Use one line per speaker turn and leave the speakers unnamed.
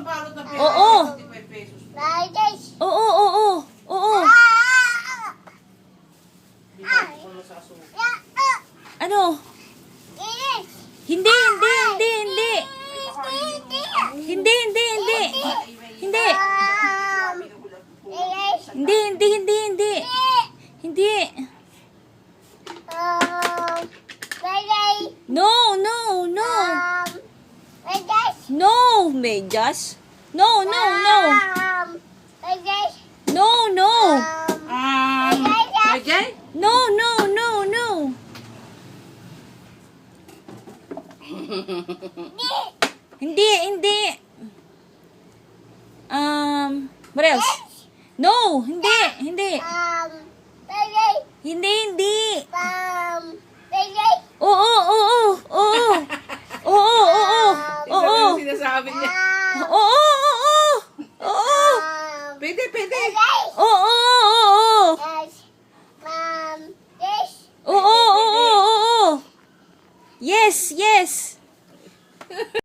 ang balot na pera.
Oo.
55 pesos.
Guys.
Oo, oo, oo. Oo.
Ah! Ya, ah!
Ano? Hindi, hindi, hindi, hindi.
Hindi.
Hindi, hindi, hindi. Hindi. Hindi, hindi, hindi, hindi. Hindi.
Um, Friday.
No, no, no.
Um, Friday.
No, Mejas. No, no, no. No, no.
Um,
Friday?
No, no, no, no. Hindi, hindi. Um, what else? No, hindi, hindi.
um.
Hindi, hindi.
Sinasabi niya.
Um,
Oo, oo, oo. Oo.
um,
Pwede, pwede.
Oo, oo, oo.
Um.
Oo, oo, oo, oo. Yes, yes.